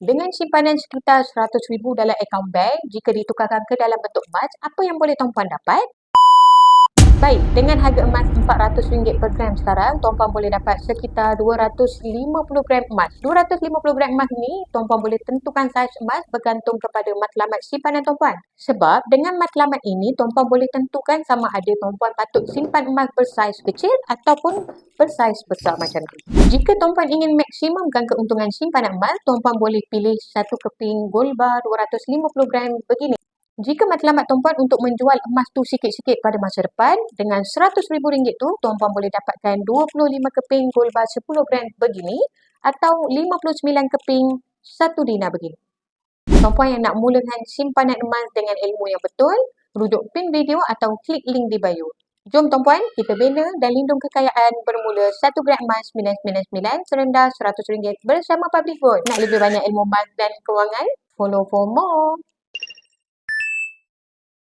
Dengan simpanan sekitar RM100,000 dalam akaun bank, jika ditukarkan ke dalam bentuk emas, apa yang boleh tuan-puan dapat? Baik, dengan harga emas RM400 per gram sekarang, tuan-puan boleh dapat sekitar 250 gram emas. 250 gram emas ni, tuan-puan boleh tentukan saiz emas bergantung kepada matlamat simpanan tuan-puan. Sebab dengan matlamat ini, tuan-puan boleh tentukan sama ada tuan-puan patut simpan emas bersaiz kecil ataupun bersaiz besar macam tu. Jika tuan-puan ingin maksimumkan keuntungan simpanan emas, tuan-puan boleh pilih satu keping gold bar 250 gram begini. Jika matlamat tuan-puan untuk menjual emas tu sikit-sikit pada masa depan, dengan RM100,000 tu, tuan-puan boleh dapatkan 25 keping gold bar 10 gram begini atau 59 keping 1 dinar begini. Tuan-puan yang nak mulakan simpanan emas dengan ilmu yang betul, rujuk pin video atau klik link di bio. Jom tuan-puan, kita bina dan lindung kekayaan bermula 1 gram emas 999 serendah RM100 bersama Public Gold. Nak lebih banyak ilmu emas dan kewangan? Follow for more.